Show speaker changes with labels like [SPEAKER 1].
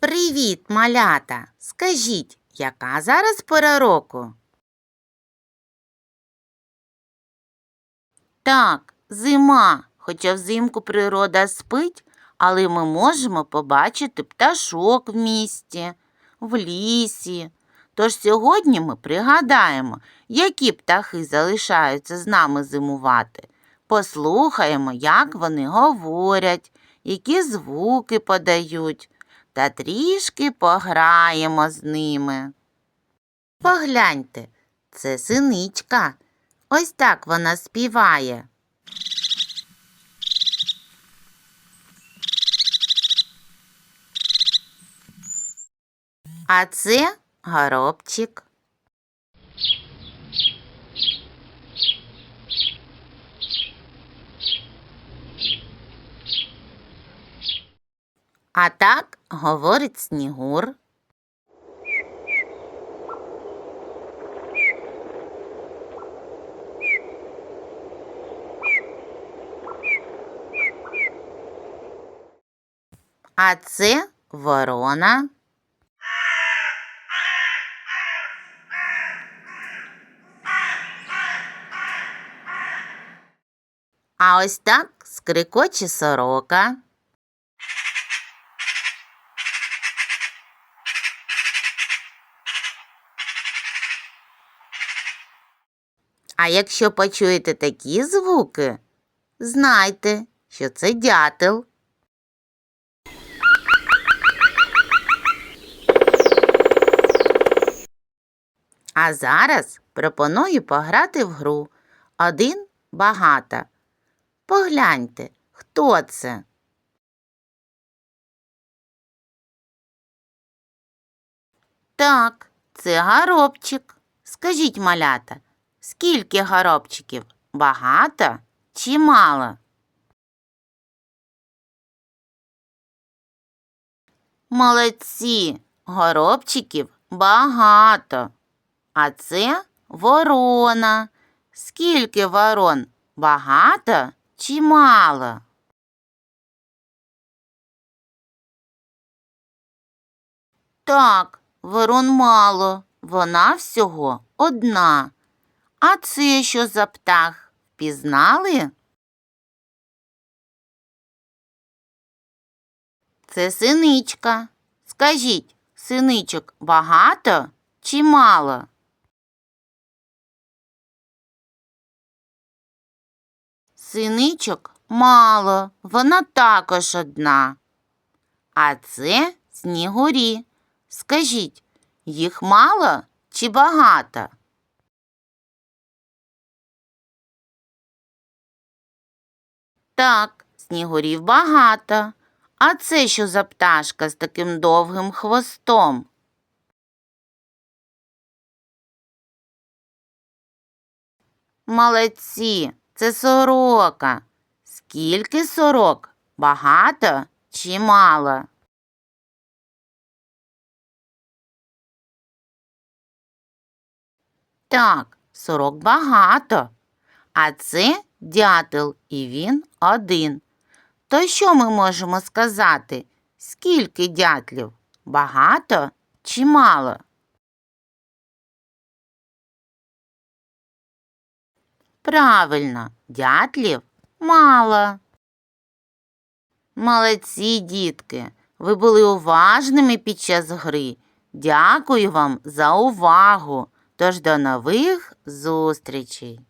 [SPEAKER 1] Привіт, малята! Скажіть, яка зараз пора року? Так, зима, хоча взимку природа спить, але ми можемо побачити пташок в місті, в лісі. Тож сьогодні ми пригадаємо, які птахи залишаються з нами зимувати. Послухаємо, як вони говорять, які звуки подають, та трішки пограємо з ними. Погляньте, це синичка. Ось так вона співає. А це горобчик. А так говорить Снігур. А це ворона. А ось так скрикоче сорока. А якщо почуєте такі звуки, знайте, що це дятел. А зараз пропоную пограти в гру один багато. Погляньте, хто це? Так, це горобчик. Скажіть, малята, скільки горобчиків? Багато чи мало? Молодці, горобчиків багато. А це ворона. Скільки ворон? Багато чи мало? Так, ворон мало. Вона всього одна. А це що за птах? Впізнали? Це синичка. Скажіть, синичок багато чи мало? Синичок мало, вона також одна. А це снігурі. Скажіть, їх мало чи багато? Так, снігурів багато. А це що за пташка з таким довгим хвостом? Молодці, це сорока. Скільки сорок? Багато чи мало? Так, сорок багато. А це дятел, і він один. То що ми можемо сказати? Скільки дятлів? Багато чи мало? Правильно, дятлів мало. Молодці, дітки. Ви були уважними під час гри. Дякую вам за увагу. Тож до нових зустрічей!